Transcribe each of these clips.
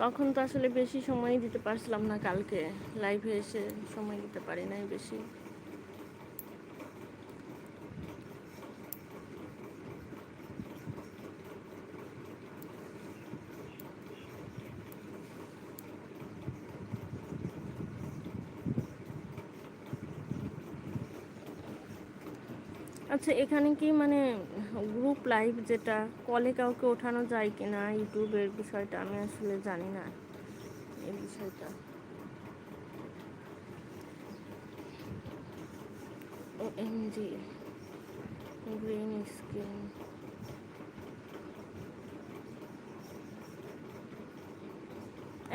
তখন তো আসলে বেশি সময় দিতে পারছিলাম না কালকে। লাইভে এসে সময় দিতে পারি নাই বেশি। আচ্ছা এখানে কি মানে গ্রুপ লাইভ যেটা কলে কাউকে ওঠানো যায় কি না ইউটিউবের বিষয়টা? আমি আসলে জানি না এই বিষয়টা। ও এমজি গ্রিন স্ক্রিন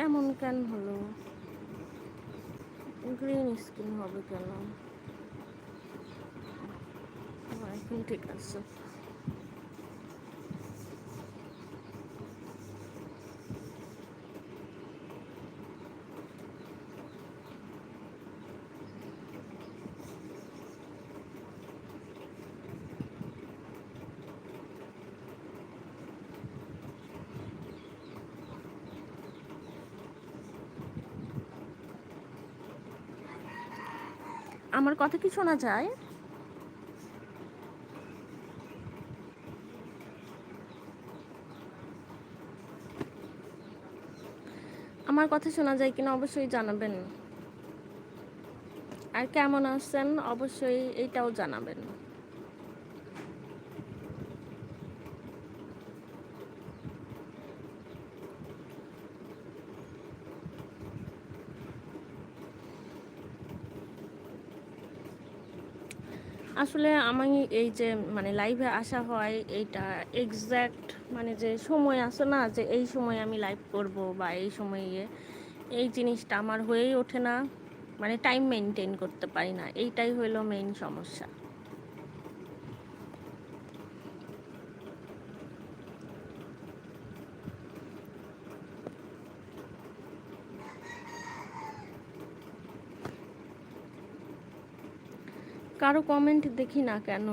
এমন কেন হলো? গ্রিন স্ক্রিন হবে কেন? এখন ঠিক আছে আমার কথা কি শোনা যায়? আমার কথা শোনা যায় কিনা অবশ্যই জানাবেন। আর কেমন আছেন? অবশ্যই এইটাও জানাবেন। আসলে আমি এই যে মানে লাইভে আসা হয়, এইটা এক্স্যাক্ট মানে যে সময় আছে না, যে এই সময় আমি লাইভ করব বা এই সময়ে এই জিনিসটা আমার হয়েই ওঠে না। মানে টাইম মেনটেন করতে পারি না, এইটাই হলো মেইন সমস্যা। কারও কমেন্ট দেখি না কেন?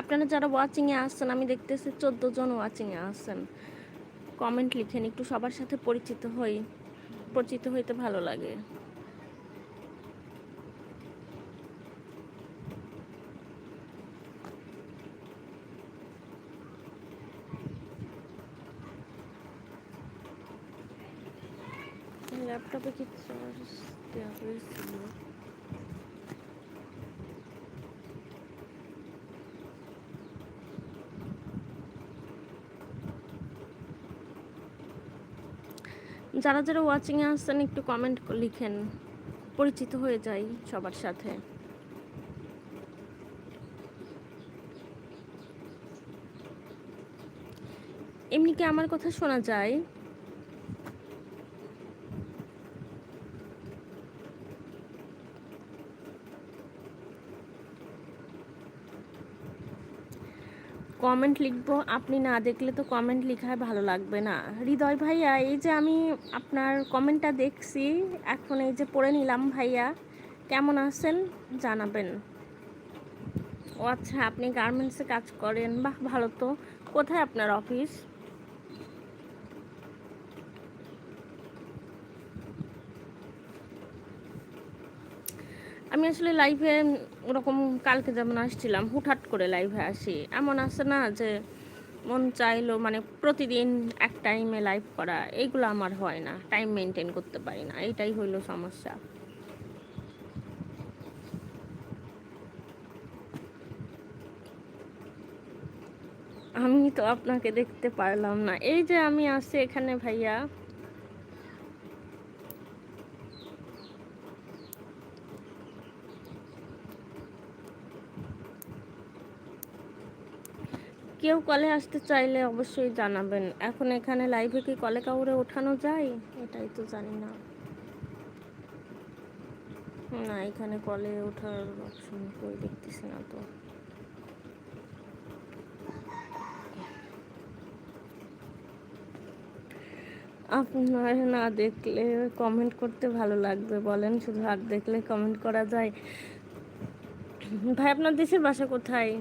আপনারা যারা ওয়াচিংয়ে আসছেন, আমি দেখতেছি চোদ্দ জন ওয়াচিংয়ে আসছেন। কমেন্ট লিখেন, একটু সবার সাথে পরিচিত হই। পরিচিত হইতে ভালো লাগে। ল্যাপটপে কি চার্জ দেওয়া যারা যারা ওয়াচিংয়ে আসছেন, একটু কমেন্ট লিখেন। পরিচিত হয়ে যাই সবার সাথে। এমনি কি আমার কথা শোনা যায় কমেন্ট লিখব। আপনি না দেখলে তো কমেন্ট লিখায় ভালো লাগবে না। হৃদয় ভাইয়া, এই যে আমি আপনার কমেন্টটা দেখছি, এখন এই যে পড়ে নিলাম ভাইয়া। কেমন আছেন? জানাবেন। ও আচ্ছা আপনি গার্মেন্টসে কাজ করেন, বাহ ভালো তো। কোথায় আপনার অফিস আমি আসলে লাইভে ওরকম কালকে যেমন আসছিলাম, হুটহাট করে লাইভে আসি। এমন আছে না যে মন চাইলো মানে প্রতিদিন এক টাইমে লাইভ করা এইগুলো আমার হয় না। টাইম মেনটেন করতে পারি না এইটাই হইল সমস্যা। আমি তো আপনাকে দেখতে পারলাম না। এই যে আমি আছি এখানে ভাইয়া। কেউ কলে আসতে চাইলে অবশ্যই জানাবেন। এখন এখানে লাইভে কি কলে কাউরে ওঠানো যায়? এটাই তো জানি না। না, এখানে কলে ওঠার অপশন কই দেখতেছি না তো। আপনার না দেখলে কমেন্ট করতে ভালো লাগবে, বলেন শুধু আর দেখলে কমেন্ট করা যায়। ভাই, আপনার দেশের বাসা কোথায়?